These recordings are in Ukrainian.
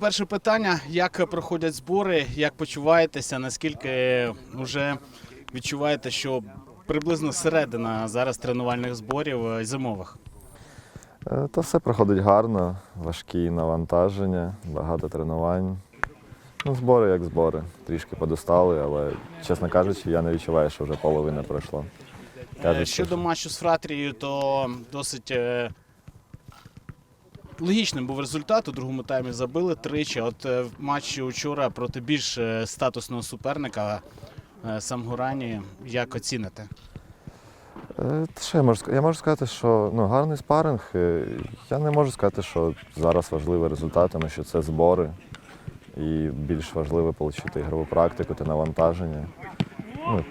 Перше питання: як проходять збори, як почуваєтеся? Наскільки вже відчуваєте, що приблизно середина зараз тренувальних зборів е, зимових? Е, та все проходить гарно, важкі навантаження, багато тренувань. Ну, Збори як збори. Трішки подостали, але, чесно кажучи, я не відчуваю, що вже половина пройшла. Е, Кажуть, Щодо що- матчу з Фратрією, то досить е, логічним був результат. У другому таймі забили тричі. От е, в матчі вчора проти більш е, статусного суперника е, Самгурані, як оціните? Е, Що я можу сказати? Я можу сказати, що ну, гарний спаринг. Е, Я не можу сказати, що зараз важливий результат, тому що це збори. І більш важливо отримати ігрову практику та навантаження. Ну,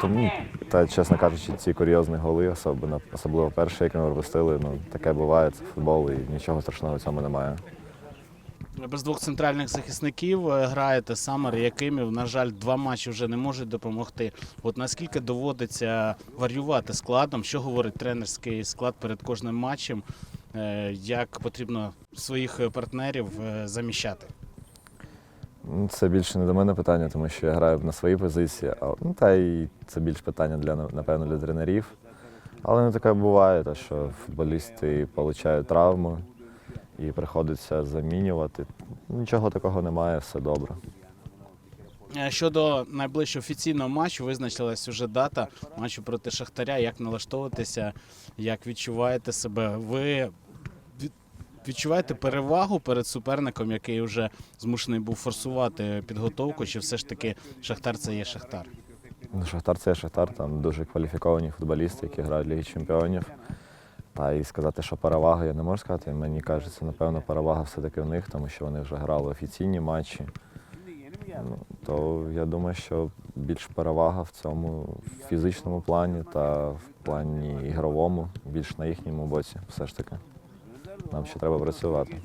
тому, та, чесно кажучи, ці курйозні голи, особливо, особливо перший, який ми пропустили, ну, таке буває, це футбол і нічого страшного в цьому немає. Без двох центральних захисників е, граєте Самар і. На жаль, два матчі вже не можуть допомогти. От наскільки доводиться варювати складом, що говорить тренерський склад перед кожним матчем, е, як потрібно своїх е, партнерів заміщати? Ну, Це більше не до мене питання, тому що я граю на своїй позиції. А, ну, та й це більш питання для напевно для тренерів. Але не таке буває, те, що футболісти отримують травму і приходиться замінювати. Нічого такого немає, все добре. Е, Щодо найближчого офіційного матчу, визначилась вже дата матчу проти Шахтаря. Як налаштовуватися, як відчуваєте себе? Ви відчуваєте перевагу перед суперником, який вже змушений був форсувати підготовку, чи все ж таки Шахтар це є Шахтар? Ну, Шахтар це Шахтар, там дуже кваліфіковані футболісти, які грають Лігі Чемпіонів. Та і сказати, що перевага, я не можу сказати. Мені кажеться, напевно, перевага все-таки в них, тому що вони вже грали офіційні матчі. Ну, то я думаю, що більш перевага в цьому фізичному плані та в плані ігровому, більш на їхньому боці, все ж таки. Нам ще треба працювати.